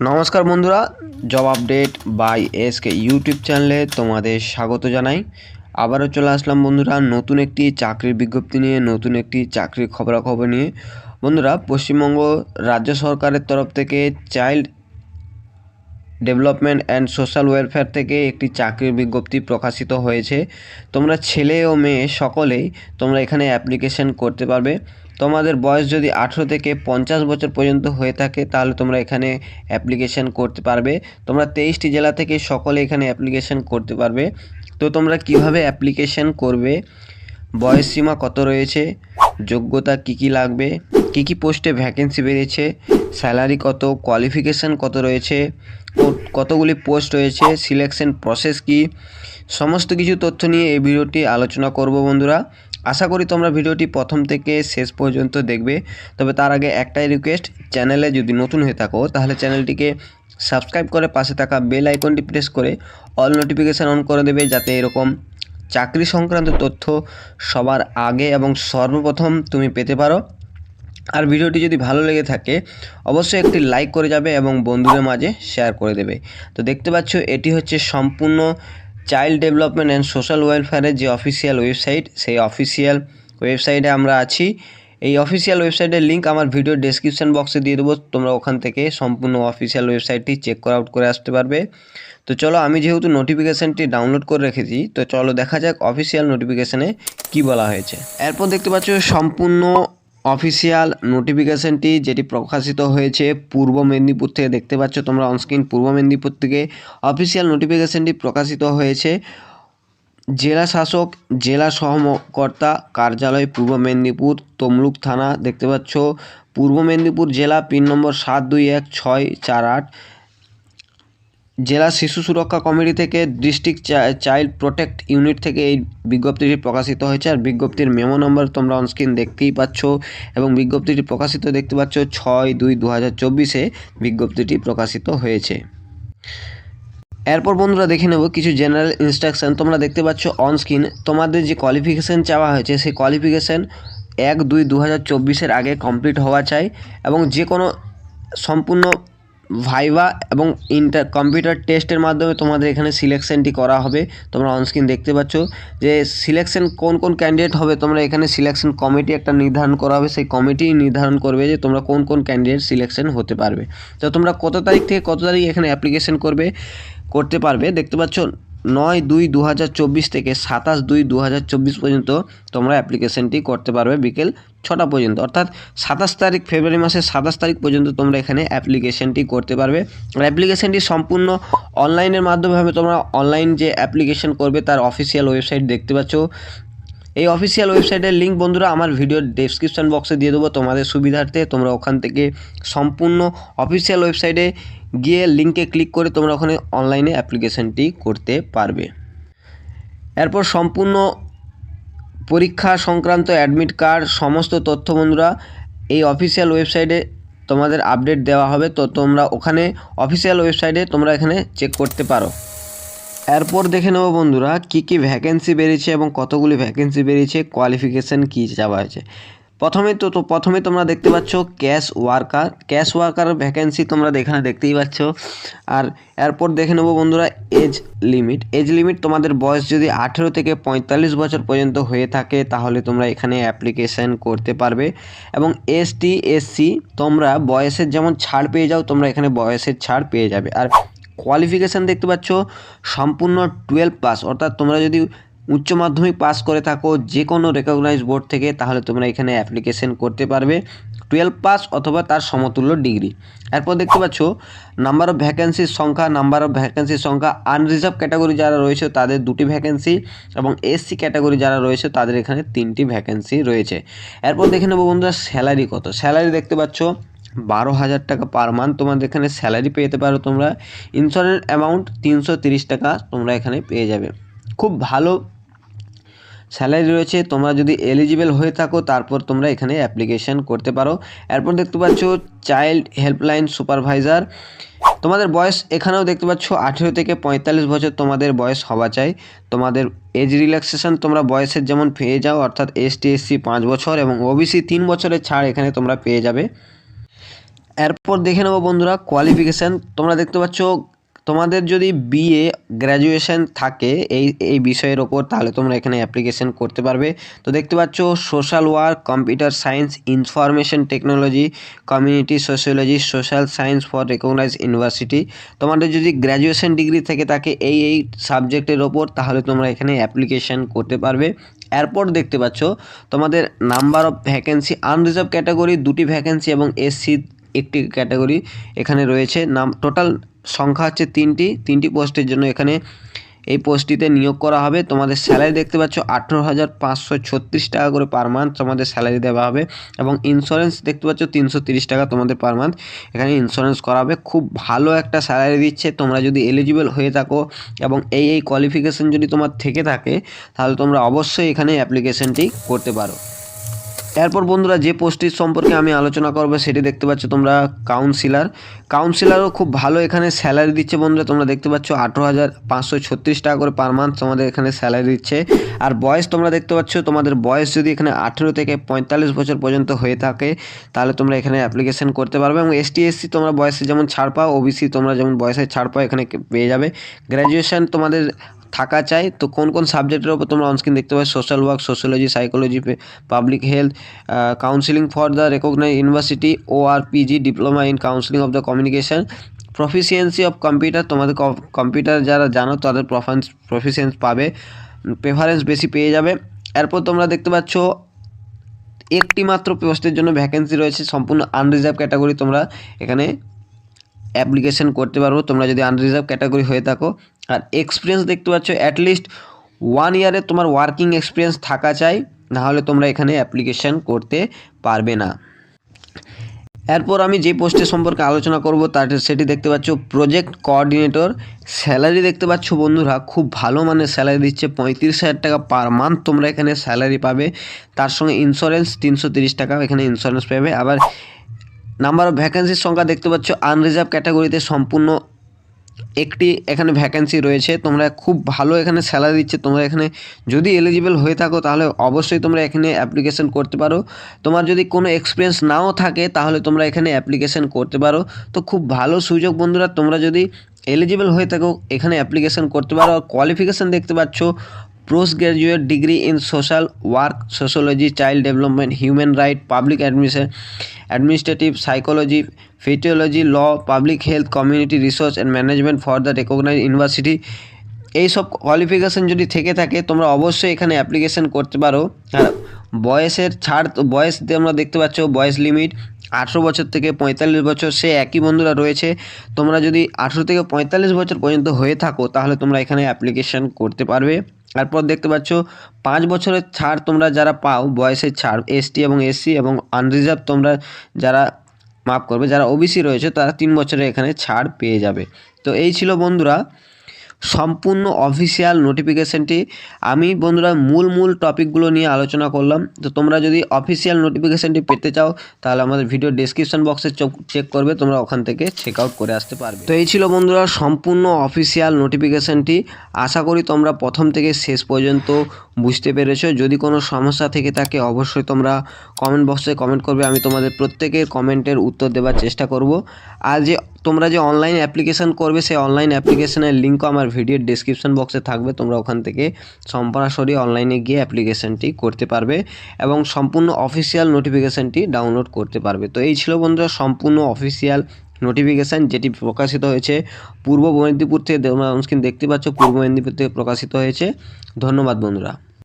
নমস্কার বন্ধুরা, job update by SK YouTube চ্যানেলে তোমাদের স্বাগত জানাই। আবারও চলে আসলাম বন্ধুরা, নতুন একটি চাকরির বিজ্ঞপ্তি নিয়ে, নতুন একটি চাকরির খবরাখবর নিয়ে। বন্ধুরা, পশ্চিমবঙ্গ রাজ্য সরকারের তরফ থেকে child development and social welfare থেকে একটি চাকরির বিজ্ঞপ্তি প্রকাশিত হয়েছে। তোমরা ছেলে ও মেয়ে সকলেই তোমরা এখানে অ্যাপ্লিকেশন করতে পারবে। তোমাদের বয়স যদি আঠেরো থেকে পঞ্চাশ বছর পর্যন্ত হয়ে থাকে, তাহলে তোমরা এখানে অ্যাপ্লিকেশন করতে পারবে। তোমরা তেইশটি জেলা থেকে সকলে এখানে অ্যাপ্লিকেশন করতে পারবে। তো তোমরা কীভাবে অ্যাপ্লিকেশন করবে? বয়স সীমা কত রয়েছে? যোগ্যতা কি কি লাগবে? কি কি পোস্টে ভ্যাকেন্সি বেরিয়েছে স্যালারি কত? কোয়ালিফিকেশান কত রয়েছে? কতগুলি পোস্ট রয়েছে? সিলেকশন প্রসেস কি? সমস্ত কিছু তথ্য নিয়ে এই ভিডিওটি আলোচনা করব বন্ধুরা। আশা করি তোমরা ভিডিওটি প্রথম থেকে শেষ পর্যন্ত দেখবে। তবে তার আগে একটাই রিকোয়েস্ট চ্যানেলে যদি নতুন হয়ে থাকো, তাহলে চ্যানেলটিকে সাবস্ক্রাইব করে পাশে থাকা বেল আইকনটি প্রেস করে অল নোটিফিকেশান অন করে দেবে, যাতে এরকম চাকরি সংক্রান্ত তথ্য সবার আগে এবং সর্বপ্রথম তুমি পেতে পারো। আর ভিডিওটি যদি ভালো লেগে থাকে, অবশ্যই একটি লাইক করে যাবে এবং বন্ধুদের মাঝে শেয়ার করে দেবে। তো দেখতে পাচ্ছ, এটি হচ্ছে সম্পূর্ণ চাইল্ড ডেভেলপমেন্ট অ্যান্ড সোশ্যাল ওয়েলফেয়ারের যে অফিসিয়াল ওয়েবসাইট, সেই অফিসিয়াল ওয়েবসাইটে আমরা আছি। এই অফিসিয়াল ওয়েবসাইটের লিঙ্ক আমার ভিডিও ডেসক্রিপশন বক্সে দিয়ে দেবো। তোমরা ওখান থেকে সম্পূর্ণ অফিসিয়াল ওয়েবসাইটটি চেক করে আউট করে আসতে পারবে। তো চলো, আমি যেহেতু নোটিফিকেশানটি ডাউনলোড করে রেখেছি, তো চলো দেখা যাক অফিসিয়াল নোটিফিকেশানে কি বলা হয়েছে। এরপর দেখতে পাচ্ছ, সম্পূর্ণ অফিসিয়াল নোটিফিকেশানটি যেটি প্রকাশিত হয়েছে পূর্ব মেদিনীপুর থেকে দেখতে পাচ্ছ তোমরা অনস্ক্রিন পূর্ব মেদিনীপুর থেকে। অফিসিয়াল নোটিফিকেশানটি প্রকাশিত হয়েছে জেলা শাসক, জেলা সহকর্তা কার্যালয় পূর্ব মেদিনীপুর, তমলুক থানা, দেখতে পাচ্ছ। পূর্ব মেদিনীপুর জেলা, পিন নম্বর সাত দুই এক ছয় চার আট। জেলা শিশু সুরক্ষা কমিটি থেকে ডিস্ট্রিক্ট চাইল্ড প্রোটেক্ট ইউনিট থেকে এই বিজ্ঞপ্তিটি প্রকাশিত হয়েছে। আর বিজ্ঞপ্তির মেমো নম্বর তোমরা অনস্ক্রিন দেখতেই পাচ্ছ এবং বিজ্ঞপ্তিটি প্রকাশিত দেখতে পাচ্ছ ছয় দুই দু হাজার চব্বিশে বিজ্ঞপ্তিটি প্রকাশিত হয়েছে। এরপর বন্ধুরা দেখে নেব কিছু জেনারেল ইনস্ট্রাকশন তোমরা দেখতে পাচ্ছ অন স্ক্রিন তোমাদের যে কোয়ালিফিকেশান চাওয়া হয়েছে, সেই কোয়ালিফিকেশান এক দুই দু হাজার চব্বিশের আগে কমপ্লিট হওয়া চাই এবং যে কোনো সম্পূর্ণ ভাইভা এবং ইন্টার কম্পিউটার টেস্টের মাধ্যমে তোমাদের এখানে সিলেকশনটি করা হবে। তোমরা অনস্ক্রিন দেখতে পাচ্ছ যে সিলেকশন কোন কোন ক্যান্ডিডেট হবে, তোমরা এখানে সিলেকশন কমিটি একটা নির্ধারণ করা হবে। সেই কমিটি নির্ধারণ করবে যে তোমরা কোন কোন ক্যান্ডিডেট সিলেকশন হতে পারবে। তো তোমরা কত তারিখ থেকে কত তারিখ এখানে অ্যাপ্লিকেশন করবে, করতে পারবে। দেখতে পাচ্ছ নয় দুই দু থেকে সাতাশ দুই দু পর্যন্ত তোমরা অ্যাপ্লিকেশনটি করতে পারবে বিকেল ছটা পর্যন্ত। অর্থাৎ সাতাশ তারিখ ফেব্রুয়ারি মাসের সাতাশ তারিখ পর্যন্ত তোমরা এখানে অ্যাপ্লিকেশনটি করতে পারবে। আর অ্যাপ্লিকেশনটি সম্পূর্ণ অনলাইনের মাধ্যমে হবে। তোমরা অনলাইন যে অ্যাপ্লিকেশন করবে তার অফিসিয়াল ওয়েবসাইট দেখতে পাচ্ছ। এই অফিসিয়াল ওয়েবসাইটের লিঙ্ক বন্ধুরা আমার ভিডিওর ডেসক্রিপশন বক্সে দিয়ে দেবো। তোমাদের সুবিধার্থে তোমরা ওখান থেকে সম্পূর্ণ অফিসিয়াল ওয়েবসাইটে গিয়ে লিঙ্কে ক্লিক করে তোমরা ওখানে অনলাইনে অ্যাপ্লিকেশনটি করতে পারবে। এরপর সম্পূর্ণ পরীক্ষা সংক্রান্ত অ্যাডমিট কার্ড সমস্ত তথ্য বন্ধুরা এই অফিসিয়াল ওয়েবসাইটে তোমাদের আপডেট দেওয়া হবে। তো তোমরা ওখানে অফিসিয়াল ওয়েবসাইটে তোমরা এখানে চেক করতে পারো। এরপর দেখে নেব বন্ধুরা, কী কী ভ্যাকেন্সি বেরিয়েছে এবং কতগুলি ভ্যাকেন্সি বেরিয়েছে কোয়ালিফিকেশান কী চাওয়া হয়েছে। প্রথমে তো তো প্রথমে তোমরা দেখতে পাচ্ছ case worker case worker vacancy তোমরা এখানে দেখতেই পাচ্ছ। আর এরপর দেখে নেব বন্ধুরা এজ লিমিট এজ লিমিট তোমাদের বয়স যদি আঠেরো থেকে পঁয়তাল্লিশ বছর পর্যন্ত হয়ে থাকে, তাহলে তোমরা এখানে অ্যাপ্লিকেশান করতে পারবে। এবং এসটি এসসি তোমরা বয়সের যেমন ছাড় পেয়ে যাও, তোমরা এখানে বয়সের ছাড় পেয়ে যাবে। আর কোয়ালিফিকেশান দেখতে পাচ্ছ, সম্পূর্ণ টুয়েলভ পাস অর্থাৎ তোমরা যদি উচ্চ মাধ্যমিক পাস করে থাকো যে কোনো রেকগনাইজ বোর্ড থেকে, তাহলে তোমরা এখানে অ্যাপ্লিকেশন করতে পারবে টুয়েলভ পাস অথবা তার সমতুল্য ডিগ্রি এরপর দেখতে পাচ্ছ নাম্বার অফ ভ্যাকেন্সির সংখ্যা নাম্বার অফ ভ্যাকেন্সির সংখ্যা আনরিজার্ভ ক্যাটাগরি যারা রয়েছে তাদের দুটি ভ্যাকেন্সি এবং এসসি ক্যাটাগরি যারা রয়েছে তাদের এখানে তিনটি ভ্যাকেন্সি রয়েছে। এরপর দেখে নেব বন্ধুরা স্যালারি কত। স্যালারি দেখতে পাচ্ছ বারো হাজার টাকা পার মান্থ তোমাদের এখানে স্যালারি পেতে পারো তোমরা। ইন্স্যুরেন্স অ্যামাউন্ট তিনশো তিরিশ টাকা তোমরা এখানে পেয়ে যাবে। খুব ভালো স্যালারি রয়েছে, তোমরা যদি এলিজিবল হয়ে থাকো তারপর তোমরা এখানে অ্যাপ্লিকেশন করতে পারো। এরপর দেখতে পাচ্ছ চাইল্ড হেল্পলাইন সুপারভাইজার তোমাদের বয়স এখানেও দেখতে পাচ্ছ আঠেরো থেকে পঁয়তাল্লিশ বছর তোমাদের বয়স হওয়া চাই। তোমাদের এজ রিল্যাক্সেশন তোমরা বয়সের যেমন পেয়ে যাও, অর্থাৎ এস টি এসসি পাঁচ বছর এবং ওবিসি তিন বছরের ছাড় এখানে তোমরা পেয়ে যাবে। এরপর দেখে নেব বন্ধুরা কোয়ালিফিকেশান তোমরা দেখতে পাচ্ছ, তোমাদের যদি বিএ গ্র্যাজুয়েশন থাকে এই এই বিষয়ের ওপর, তাহলে তোমরা এখানে অ্যাপ্লিকেশন করতে পারবে। তো দেখতে পাচ্ছ social work computer science information technology community sociology social science for recognise university তোমাদের যদি গ্র্যাজুয়েশন ডিগ্রি থেকে থাকে এই এই সাবজেক্টের ওপর, তাহলে তোমরা এখানে অ্যাপ্লিকেশন করতে পারবে। এরপর দেখতে পাচ্ছ, তোমাদের number of vacancy unreserve category দুটি ভ্যাকেন্সি এবং এসসি একটি ক্যাটাগরি এখানে রয়েছে। নাম, টোটাল সংখ্যা হচ্ছে তিনটি। তিনটি পোস্টের জন্য এখানে এই পোস্টটিতে নিয়োগ করা হবে। তোমাদের স্যালারি দেখতে পাচ্ছ, আঠেরো হাজার পাঁচশো ছত্রিশ টাকা করে পার মান্থ তোমাদের স্যালারি দেওয়া হবে এবং ইন্স্যুরেন্স দেখতে পাচ্ছ, তিনশো তিরিশ টাকা তোমাদের পার মান্থ এখানে ইন্স্যুরেন্স করা হবে। খুব ভালো একটা স্যালারি দিচ্ছে। তোমরা যদি এলিজিবল হয়ে থাকো এবং এই এই কোয়ালিফিকেশন যদি তোমার থেকে থাকে, তাহলে তোমরা অবশ্যই এখানে অ্যাপ্লিকেশনটি করতে পারো। এরপর বন্ধুরা যে পোস্টটির সম্পর্কে আমি আলোচনা করব সেটি দেখতে পাচ্ছ তোমরা কাউন্সিলার কাউন্সিলারও খুব ভালো এখানে স্যালারি দিচ্ছে বন্ধুরা, তোমরা দেখতে পাচ্ছ আঠেরো হাজার পাঁচশো ছত্রিশ টাকা করে পার মান্থ তোমাদের এখানে স্যালারি দিচ্ছে। আর বয়স তোমরা দেখতে পাচ্ছ, তোমাদের বয়স যদি এখানে আঠেরো থেকে পঁয়তাল্লিশ বছর পর্যন্ত হয়ে থাকে, তাহলে তোমরা এখানে অ্যাপ্লিকেশন করতে পারবে এবং এসটি এসসি তোমরা বয়সে যেমন ছাড় পাও ওবিসি তোমরা যেমন বয়সে ছাড় পাও, এখানে পেয়ে যাবে। গ্র্যাজুয়েশন তোমাদের থাকা চাই। তো কোন কোন সাবজেক্টের ওপর তোমরা অনস্ক্রিন দেখতে পাবে? Social work sociology psychology public health counselling for the recognise university O R PG diploma in counselling of the communication proficiency of computer তোমাদের কম্পিউটার যারা জানো, তাদের প্রফান্স প্রফিসিয়েন্স পাবে। প্রেফারেন্স বেশি পেয়ে যাবে। এরপর তোমরা দেখতে পাচ্ছ একটি মাত্র পোস্টের জন্য ভ্যাকেন্সি রয়েছে। সম্পূর্ণ আনরিজার্ভ ক্যাটাগরি তোমরা এখানে অ্যাপ্লিকেশন করতে পারব তোমরা যদি আনরিজার্ভ ক্যাটাগরি হয়ে থাকো আর এক্সপিরিয়েন্স দেখতে পাচ্ছ অ্যাটলিস্ট ওয়ান ইয়ারে তোমার ওয়ার্কিং এক্সপিরিয়েন্স থাকা চাই, নাহলে তোমরা এখানে অ্যাপ্লিকেশন করতে পারবে না। এরপর আমি যে পোস্টের সম্পর্কে আলোচনা করব, তার সেটি দেখতে পাচ্ছ প্রজেক্ট কোঅর্ডিনেটর স্যালারি দেখতে পাচ্ছ বন্ধুরা, খুব ভালো মানের স্যালারি দিচ্ছে, পঁয়ত্রিশ হাজার টাকা পার মান্থ তোমরা এখানে স্যালারি পাবে। তার সঙ্গে ইন্স্যুরেন্স তিনশো তিরিশ টাকা এখানে ইন্স্যুরেন্স পাবে। আবার নাম্বার অফ ভ্যাকেন্সির সংখ্যা দেখতে পাচ্ছ আনরিজার্ভ ক্যাটাগরিতে সম্পূর্ণ একটি এখানে ভ্যাকেন্সি রয়েছে, তোমরা খুব ভালো এখানে স্যালারি দিচ্ছে, তোমরা এখানে যদি এলিজিবল হয়ে থাকো তাহলে অবশ্যই তোমরা এখানে অ্যাপ্লিকেশন করতে পারো। তোমার যদি কোনো এক্সপিরিয়েন্স নাও থাকে তাহলে তোমরা এখানে অ্যাপ্লিকেশন করতে পারো। তো খুব ভালো সুযোগ বন্ধুরা, তোমরা যদি এলিজিবল হয়ে থাকো এখানে অ্যাপ্লিকেশন করতে পারো। আর কোয়ালিফিকেশান দেখতে পাচ্ছ post graduate degree in social work sociology child development human right public admission administrative psychology ফিটিওলজি law public health community resource and management for the recognise university এইসব কোয়ালিফিকেশান যদি থেকে থাকে, তোমরা অবশ্যই এখানে অ্যাপ্লিকেশন করতে পারো। আর বয়সের ছাড়, বয়স আমরা দেখতে পাচ্ছ, বয়স লিমিট আঠেরো বছর থেকে পঁয়তাল্লিশ বছর, সে একই বন্ধুরা রয়েছে। তোমরা যদি আঠেরো থেকে পঁয়তাল্লিশ বছর পর্যন্ত হয়ে থাকো, তাহলে তোমরা এখানে অ্যাপ্লিকেশন করতে পারবে। তারপর দেখতে পাচ্ছ, পাঁচ বছরের ছাড় তোমরা যারা পাও, বয়সের ছাড় এসটি এবং এসসি এবং আনরিজার্ভ তোমরা যারা মাফ করবে, যারা ওবিসি রয়েছে, তারা তিন বছরে এখানে ছাড় পেয়ে যাবে। তো এই ছিল বন্ধুরা সম্পূর্ণ অফিসিয়াল নোটিফিকেশানটি আমি বন্ধুরা মূল মূল টপিকগুলো নিয়ে আলোচনা করলাম। তো তোমরা যদি অফিসিয়াল নোটিফিকেশানটি পেতে চাও, তাহলে আমাদের ভিডিও ডিসক্রিপশান বক্সে চেক করবে, তোমরা ওখান থেকে চেক আউট করে আসতে পারবে। তো এই ছিল বন্ধুরা সম্পূর্ণ অফিসিয়াল নোটিফিকেশানটি আশা করি তোমরা প্রথম থেকে শেষ পর্যন্ত বুঝতে পেরেছ? যদি কোনো সমস্যা থেকে থাকে, অবশ্যই তোমরা কমেন্ট বক্সে কমেন্ট করবে। আমি তোমাদের প্রত্যেকের কমেন্টের উত্তর দেওয়ার চেষ্টা করব। আর যে, তোমরা যে অনলাইন অ্যাপ্লিকেশান করবে, সেই অনলাইন অ্যাপ্লিকেশানের লিঙ্কও আমার ভিডিওর ডিসক্রিপশন বক্সে থাকবে। তোমরা ওখান থেকে সরাসরি অনলাইনে গিয়ে অ্যাপ্লিকেশানটি করতে পারবে এবং সম্পূর্ণ অফিসিয়াল নোটিফিকেশানটি ডাউনলোড করতে পারবে। তো এই ছিল বন্ধুরা, সম্পূর্ণ অফিসিয়াল নোটিফিকেশান যেটি প্রকাশিত হয়েছে পূর্ব মেদিনীপুর থেকে, তোমরা দেখতে পাচ্ছ, পূর্ব মেদিনীপুর থেকে প্রকাশিত হয়েছে। ধন্যবাদ বন্ধুরা।